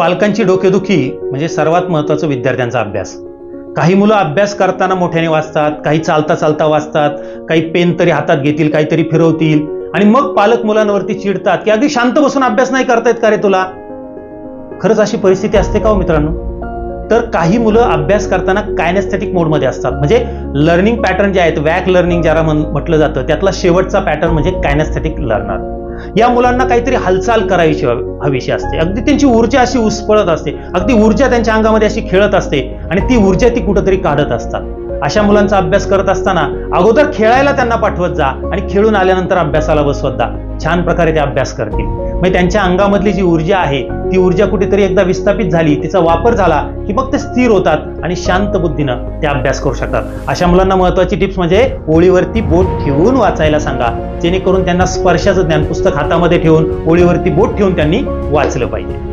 पालकांची डोकेदुखी म्हणजे सर्वात महत्त्वाचं विद्यार्थ्यांचा अभ्यास. काही मुलं अभ्यास करताना मोठ्याने वाचतात काही चालता चालता वाचतात काही पेन तरी हातात घेतील काहीतरी फिरवतील आणि मग पालक मुलांवरती चिडतात की अगदी शांत बसून अभ्यास नाही करतायत का रे तुला? खरंच अशी परिस्थिती असते का हो मित्रांनो? तर काही मुलं अभ्यास करताना कायनेस्थेटिक मोडमध्ये असतात. म्हणजे लर्निंग पॅटर्न जे आहेत वॅक लर्निंग ज्याला म्हटलं जातं त्यातला शेवटचा पॅटर्न म्हणजे कायनेस्थेटिक लर्नर या मुलांना काहीतरी हालचाल करायची हवीशी असते. अगदी त्यांची ऊर्जा अशी उसपळत असते. अगदी ऊर्जा त्यांच्या अंगामध्ये अशी खेळत असते आणि ती ऊर्जा ती कुठंतरी काढत असतात. अशा मुलांचा अभ्यास करत असताना अगोदर खेळायला त्यांना पाठवत जा आणि खेळून आल्यानंतर अभ्यासाला बसवत जा. छान प्रकारे ते अभ्यास करतील. मग त्यांच्या अंगामधली जी ऊर्जा आहे ती ऊर्जा कुठेतरी एकदा विस्थापित झाली तिचा वापर झाला की मग ते स्थिर होतात आणि शांत बुद्धीनं ते अभ्यास करू शकतात. अशा मुलांना महत्वाची टिप्स म्हणजे ओळीवरती बोट ठेवून वाचायला सांगा. जेणेकरून त्यांना स्पर्शाचं ज्ञान पुस्तक पुस्तक हातामध्ये ठेवून ओळीवरती बोट ठेवून त्यांनी वाचलं पाहिजे.